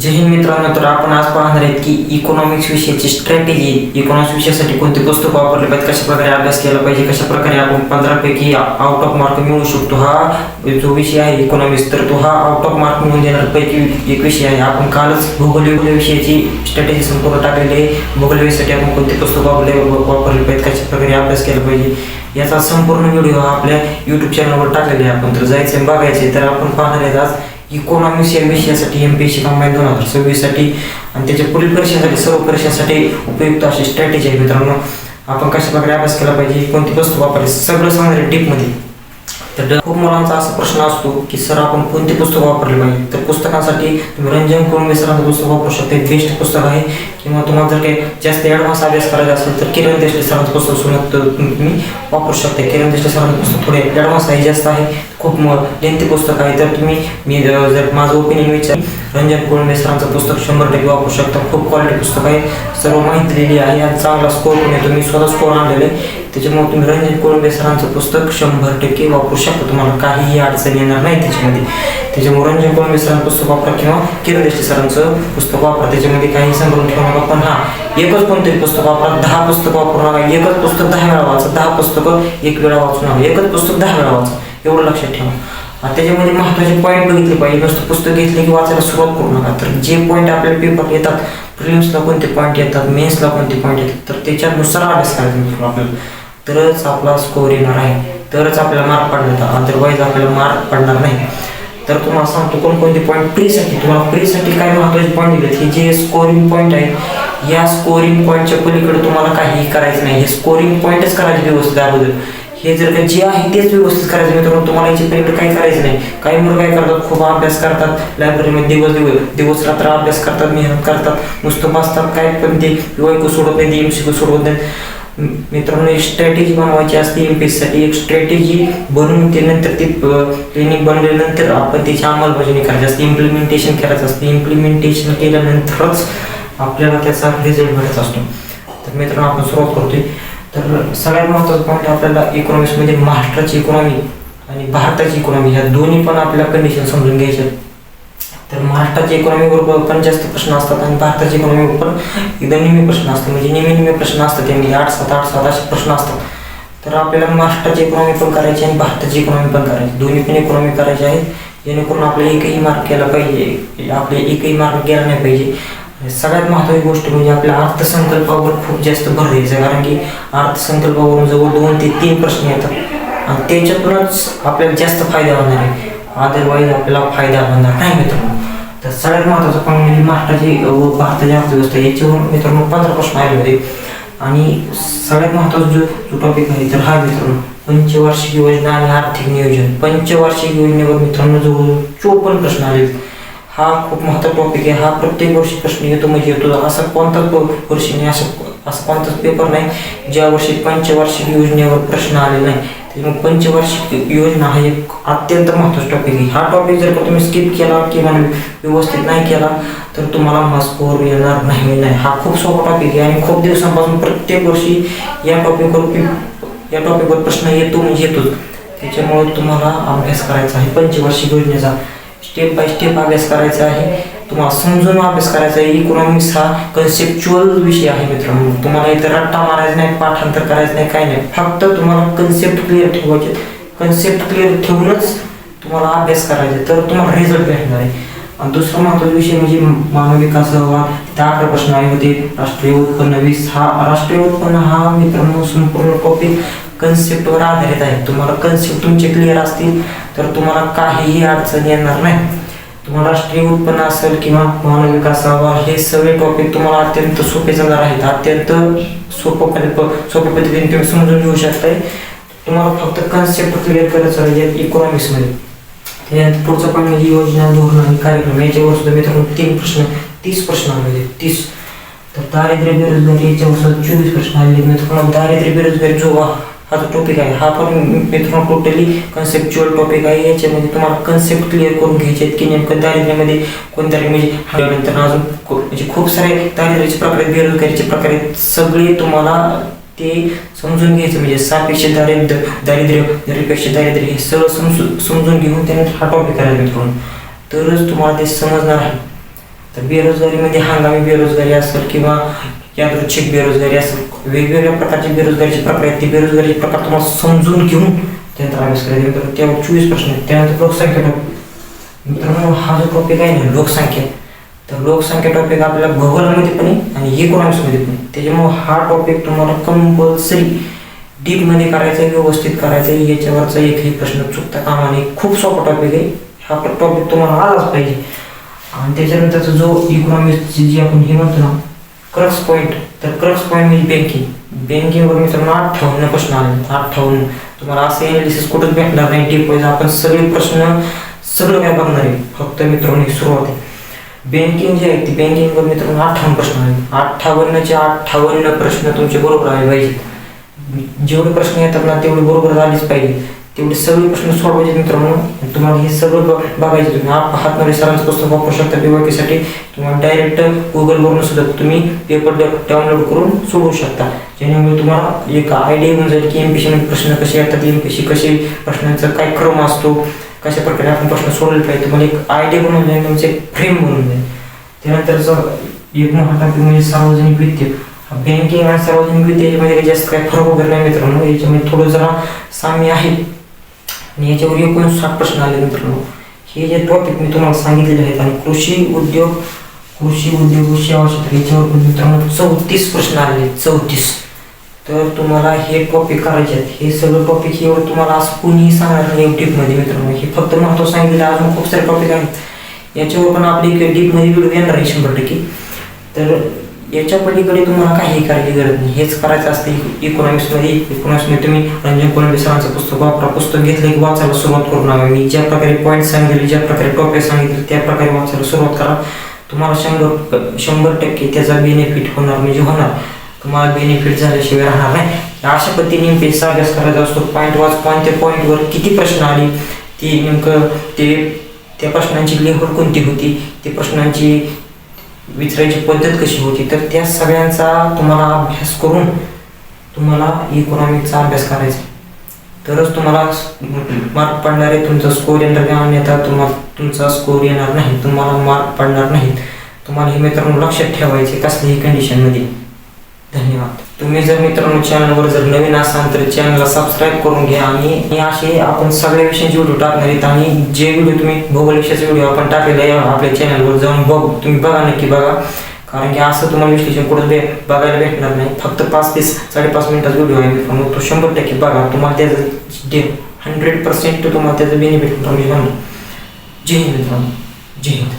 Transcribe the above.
जय हिंद मित्रांनो तर आपण आज पाहणार आहेत की इकॉनॉमिक्स विषयाची स्ट्रॅटेजी इकॉनॉमिक्स विषयासाठी कोणते पुस्तक वापरले पाहिजे कशा प्रकारे अभ्यास केला पाहिजे कशा प्रकारे आपण पंधरापैकी आउट ऑफ मार्क मिळवू शकतो हा जो विषय आहे इकॉनॉमिक्स तर तो हा आउट ऑफ मार्क मिळवून देणार पैकी एक विषय आहे. आपण कालच भूगोल विषयाची स्ट्रॅटेजी संपूर्ण टाकलेली आहे. भूगोल विषयासाठी आपण कोणते पुस्तक वापरले वापरले पाहिजे कशा प्रकारे अभ्यास केला पाहिजे याचा संपूर्ण व्हिडिओ हा आपल्या यूट्यूब चॅनलवर टाकलेला आहे. आपण तर जायचं बघायचे तर आपण पाहणार आहेत आज इकॉनॉमिक्स या विषयासाठी M P S C combine दोन हजार सव्वीससाठी आणि त्याच्या पुढील परीक्षांसाठी सर्व परीक्षांसाठी उपयुक्त अशी स्ट्रॅटेजी आहे मित्रांनो. आपण कशा प्रकारे अभ्यास केला पाहिजे कोणती वस्तू वापरायची सगळं सांगणार टीपमध्ये तर खूप मुलांचा असा प्रश्न असतो की सर आपण कोणते पुस्तक वापरले पाहिजे? तर पुस्तकांसाठी तुम्ही रंजन कुरुंबे सरांचं पुस्तक वापरू शकता. बेस्ट पुस्तक आहे. किंवा तुम्हाला जर काही जास्त ॲडव्हान्स अभ्यास करायचा असेल तर किरण देशले सरांचं पुस्तक सुनत तुम्ही वापरू शकता. किरण देशले सरांचं पुस्तक थोडे ॲडव्हान्स आहे जास्त आहे. खूप लेंथी पुस्तक आहे. तर तुम्ही मी जर जर माझं ओपिनियन विचार रंजन कोळंबे सरांचं पुस्तक शंभर टक्के वापरू शकता. खूप क्वालिटी पुस्तक आहे. सर्व माहिती दिलेली आहे. आणि चांगला स्कोर पण येतो तुम्ही स्वतः स्कोर आणलेले त्याच्यामुळे तुम्ही रंजन कोळंबे सरांचं पुस्तक शंभर टक्के वापरू शकता. तुम्हाला काहीही अडचण येणार नाही त्याच्यामध्ये. त्याच्यामुळे रंजन कोळंबे सरांचं पुस्तक वापरा किंवा किरण देशे सरांचं पुस्तक वापरा. त्याच्यामध्ये काही संभ्रम ठेवू नका. पण हा एकच कोणतरी पुस्तक वापरा. दहा पुस्तक वापरू नका. एकच पुस्तक दहा वेळा वाचा. दहा पुस्तकं एक वेळा वाचू नका. एकच पुस्तक दहा वेळा वाचा. एवढं लक्षात ठेवा. त्याच्यामध्ये महत्त्वाचे पॉईंट बघितले पाहिजे. नुसतं पुस्तक घेतले की वाचायला सुरुवात करू नका. तर जे पॉईंट आपल्याला पेपर येतात प्रिलिम्सला कोणते पॉईंट येतात मेन्सला कोणते पॉईंट येतात तर त्याच्यानुसार अभ्यास करायचा आपल्याला. तरच आपला स्कोर येणार आहे. तरच आपल्याला मार्क पडणार अदरवाईज आपल्याला मार्क पडणार नाही. तर तुम्हाला सांगतो कोणकोणते पॉईंट प्रीसाठी तुम्हाला प्रीसाठी काय महत्त्वाचे पॉईंट दिलेत? की जे स्कोरिंग पॉईंट आहे या स्कोरिंग पॉईंटच्या पलीकडे तुम्हाला काहीही करायचं नाही. हे स्कोरिंग पॉईंटच करायचे व्यवस्थित अगोदर हे जर का जे आहे तेच व्यवस्थित करायचं मित्रांनो तुम्हाला याच्या पलीकडे काही करायचं नाही. काही मुलं काय करतात? खूप अभ्यास करतात. लायब्ररीमध्ये दिवस दिवस दिवस रात्र अभ्यास करतात मेहनत करतात. नुसतं बसतात काय पण ते वाईक सोडत नाही एम सी सोडवत नाहीत. मित्रांनो एक स्ट्रॅटेजी बनवायची असते एम पी साठी. एक स्ट्रॅटेजी बनवून त्यानंतर ती ट्रेनिंग बनवल्यानंतर आपण त्याची अंमलबजावणी करायची असते. इम्प्लिमेंटेशन करायचं असते. इम्प्लिमेंटेशन केल्यानंतरच आपल्याला त्याचा रिझल्ट मिळत असतो. तर मित्रांनो आपण सुरुवात करतोय. तर सगळ्यात महत्त्वाचा पॉईंट आपल्याला इकॉनॉमिक्समध्ये म्हणजे महाराष्ट्राची इकॉनॉमी आणि भारताची इकॉनॉमी ह्या दोन्ही पण आपल्या कंडिशन समजून घ्यायच्या तर महाराष्ट्राच्या इकॉनॉमीवर पण जास्त प्रश्न असतात आणि भारताच्या इकॉनॉमीवर पण एकदम नेहमी प्रश्न असतात. म्हणजे नेहमी नेहमी प्रश्न असतात. त्यांनी म्हणजे आठ सात आठ सात असे प्रश्न असतात. तर आपल्याला महाराष्ट्राची इकॉनॉमी पण करायची आणि भारताची इकॉनॉमी पण करायची. दोन्ही पण इकॉनॉमी करायची आहे जेणेकरून आपल्याला एकही मार्क केला पाहिजे. आपले एकही मार्क गेला नाही पाहिजे. सगळ्यात महत्त्वाची गोष्ट म्हणजे आपल्या अर्थसंकल्पावर खूप जास्त भर द्यायचा. कारण की अर्थसंकल्पावरून जवळ दोन ते तीन प्रश्न येतात. आणि त्याच्यातूनच आपल्याला जास्त फायदा होणार आहे. अदरवाईज आपल्याला फायदा होणार नाही मित्रांनो. तर सगळ्यात महत्त्वाचा पण म्हणजे महाराष्ट्राची व भारताची अर्थव्यवस्था याच्यावरून मित्रांनो पंधरा प्रश्न आले होते. आणि सगळ्यात महत्त्वाचा जो जो टॉपिक आहे तर हा मित्रांनो पंचवार्षिक योजना आणि आर्थिक नियोजन. पंचवार्षिक योजनेवर मित्रांनो जवळजवळ चोपन्न प्रश्न आले हा खूप महत्त्वाचा टॉपिक आहे. हा प्रत्येक वर्षी प्रश्न येतो म्हणजे येतो. असा कोणताच वर्षी नाही असं असं कोणताच पेपर नाही ज्या वर्षी पंचवार्षिक योजनेवर प्रश्न आले नाही. त्याच्यामुळे पंचवार्षिक योजना हा एक अत्यंत महत्त्वाचा टॉपिक आहे. हा टॉपिक जर का तुम्ही स्किप केला किंवा व्यवस्थित नाही केला तर तुम्हाला हा स्कोर येणार नाही नाही. हा खूप सोपा टॉपिक आहे आणि खूप दिवसांपासून प्रत्येक वर्षी या टॉपिकवर या टॉपिकवर प्रश्न येतो म्हणजे येतोच. त्याच्यामुळे तुम्हाला अभ्यास करायचा आहे. पंचवार्षिक योजनेचा. स्टेप बाय स्टेप अभ्यास करायचा आहे. तुम्हाला समजून अभ्यास करायचा आहे. इकॉनॉमिक्स हा कन्सेप्च्युअल विषय आहे मित्रांनो. तुम्हाला इथं रट्टा मारायचा नाही पाठांतर करायचं नाही काही नाही. फक्त तुम्हाला कन्सेप्ट क्लिअर ठेवायचे. कन्सेप्ट क्लिअर ठेवूनच तुम्हाला अभ्यास करायचा तर तुम्हाला रिझल्ट भेटणार आहे. आणि दुसरा महत्त्वाचा विषय म्हणजे मानव विकास अहवाल त्या अकरा प्रश्न आहे होते राष्ट्रीय उत्पन्न वीस हा. राष्ट्रीय उत्पन्न हा मित्रांनो संपूर्ण टॉपिक कन्सेप्टवर आधारित आहे तुम्हाला कन्सेप्ट तुमचे क्लिअर असतील तर तुम्हाला काहीही अडचण येणार नाही. तुम्हाला राष्ट्रीय उत्पन्न असेल किंवा मानव विकास हे सगळे टॉपिक तुम्हाला अत्यंत सोपे जाणार आहेत. अत्यंत सोपं पद्धत सोप्या पद्धतीने तुम्ही समजून घेऊ शकताय. तुम्हाला फक्त कन्सेप्ट क्लिअर करत आहे इकॉनॉमिक्समध्ये त्यानंतर पुढचा पण म्हणजे योजना धोरण आणि कार्यक्रम याच्यावर सुद्धा मित्रांनो तीन प्रश्न तीस प्रश्न आलेले तीस. तर दारिद्र्य बेरोजगारी याच्यावर सुद्धा चोवीस प्रश्न आलेले मित्रांनो दारिद्र्य बेरोजगारी जो हा जो टॉपिक आहे हा पण मित्रांनो टोटली कन्सेप्च्युअल टॉपिक आहे याच्यामध्ये तुम्हाला कन्सेप्ट क्लिअर करून घ्यायचे आहेत की नेमकं दारिद्र्यामध्ये कोणत्या म्हणजे नंतर अजून म्हणजे खूप सारे दारिद्र्याचे प्रकार आहेत बेरोजगारीचे प्रकार आहेत सगळे तुम्हाला ते समजून घ्यायचं म्हणजे सापेक्ष दारिद्र्य दारिद्र्य निरपेक्ष दारिद्र्य हे सगळं समजून समजून घेऊन त्यानंतर हा टॉपिक करायला मित्रांनो तरच तुम्हाला ते समजणार आहे तर बेरोजगारीमध्ये म्हणजे हंगामी बेरोजगारी असेल किंवा यादृच्छिक बेरोजगारी असेल वेगवेगळ्या प्रकारची बेरोजगारीचे प्रकार आहेत. ते बेरोजगारीचे प्रकार तुम्हाला समजून घेऊन त्यानंतर अभ्यास करायचा तर त्यावर चोवीस प्रश्न आहेत. त्यानंतर लोकसंख्या टॉपिक मित्रांनो हा जो टॉपिक आहे ना लोकसंख्या तर लोकसंख्या टॉपिक आपल्याला भूगोलामध्ये पण आहे आणि इकॉनॉमिक्समध्ये पण आहे. त्याच्यामुळे हा टॉपिक तुम्हाला कंपल्सरी डीपमध्ये करायचा आहे व्यवस्थित करायचा आहे. याच्यावरचा एकही प्रश्न चुकता कामा नाही खूप सोपा टॉपिक आहे. हा टॉपिक तुम्हाला आलाच पाहिजे. आणि त्याच्यानंतरचा जो इकॉनॉमिक्सची जी आपण हे म्हणतो ना क्रक्स पॉईंट तर क्रक्स पॉईंट म्हणजे बँकिंग बँकिंगवर मित्रांनो अठ्ठावन्न प्रश्न आले. अठ्ठावन्न. तुम्हाला असे अनालिसिस कुठंच भेटणार नाही? डीप वाईज आपण सगळे प्रश्न सगळं काय बघणार आहे? फक्त मित्रांनो सुरुवात आहे. बँकिंग जे आहे ती बँकिंगवर मित्रांनो अठ्ठावन्न प्रश्न आहे अठ्ठावन्नचे अठ्ठावन्न प्रश्न तुमचे बरोबर आले पाहिजे. जेवढे प्रश्न येतात ना तेवढे बरोबर आलेच पाहिजे. तेवढे सगळे प्रश्न सोडवायचे मित्रांनो. तुम्हाला हे सगळं बघायचं तुम्ही आप हातमध्ये सरांचं पुस्तक वापरू शकता पीवायसाठी तुम्हाला डायरेक्ट गुगलवरून सुद्धा तुम्ही पेपर डाउनलोड करून सोडवू शकता. जेणेमुळे तुम्हाला एक आयडिया येऊन जाईल की एम पी मध्ये प्रश्न कसे येतात एम पी कसे प्रश्नांचा काय क्रम असतो कशा प्रकारे आपण प्रश्न सोडवले पाहिजे तुम्हाला एक आयडिया बनवून जाईल म्हणजे एक फ्रेम बनवून जाईल. त्यानंतरचं एक मोठा म्हणजे सार्वजनिक वित्त. बँकिंग आणि सार्वजनिक वित्त याच्यामध्ये काही जास्त काही फरक वगैरे नाही मित्रांनो. याच्यामध्ये थोडं जरा साम्य आहे. आणि याच्यावर एकूण साठ प्रश्न आले मित्रांनो. हे जे टॉपिक मी तुम्हाला सांगितलेले आहेत आणि कृषी उद्योग कृषी उद्योग कृषी आवश्यक याच्यावर मित्रांनो चौतीस प्रश्न आलेले चौतीस. तर तुम्हाला हे टॉपिक करायचे आहेत. हे सगळं टॉपिक एवढं तुम्हाला आज कोणीही सांगणार नाही डीपमध्ये मित्रांनो. हे फक्त महत्त्व सांगितलं अजून खूप सारे टॉपिक आहेत. याच्यावर पण आपली डीपमध्ये व्हिडिओ येणार आहे शंभर टक्के. तर याच्या पलीकडे तुम्हाला काही करायची गरज नाही. हेच करायचं असते. इकॉनॉमिक्समध्ये इकॉनॉमिक्समध्ये तुम्ही रंजन कोलंबी सरांचं पुस्तक वापरा. पुस्तक घेतलं की वाचायला सुरुवात करू नका मी ज्या प्रकारे पॉईंट सांगितले ज्या प्रकारे टॉपिक सांगितले त्या प्रकारे वाचायला सुरुवात करा. तुम्हाला शंभर शंभर टक्के त्याचा बेनिफिट होणार म्हणजे होणार. तुम्हाला बेनिफिट झाल्याशिवाय राहणार नाही. अशा पद्धतीने पेसा अभ्यास करायचा असतो. पॉईंट वाच पॉईंट त्या पॉईंटवर किती प्रश्न आले ती नेमकं ते त्या प्रश्नांची लेवल कोणती होती? ते प्रश्नांची विचारायची पद्धत कशी होती? तर त्या सगळ्यांचा तुम्हाला अभ्यास करून तुम्हाला इकॉनॉमिकचा अभ्यास करायचा. तरच तुम्हाला मार्क पडणारे तुमचा स्कोर येणार नाही अन्यथा तुम्हाला तुमचा स्कोर येणार नाही तुम्हाला मार्क पडणार नाहीत. तुम्हाला हे मित्रांनो लक्षात ठेवायचे कसल्याही कंडिशनमध्ये धन्यवाद. तुम्ही जर मित्रांनो चॅनलवर जर नवीन असाल तर चॅनलला सबस्क्राईब करून घ्या आणि हे असे आपण सगळ्या विषयांचे व्हिडिओ टाकणार आहेत आणि जे व्हिडिओ तुम्ही भूगोलविषयाचे व्हिडिओ आपण टाकलेले आहे आपल्या चॅनलवर जाऊन बघ. तुम्ही बघा नक्की बघा. कारण की असं तुम्हाला विश्लेषण कुठं बे बघायला भेटणार नाही. फक्त पाच ते साडेपाच मिनिटाचा व्हिडिओ आहे मित्रांनो. तो शंभर टक्के बघा. तुम्हाला त्याचं हंड्रेड पर्सेंट तुम्हाला त्याचं बेनिफिट मिळणार जय हिंद मित्रांनो. जय हिंद.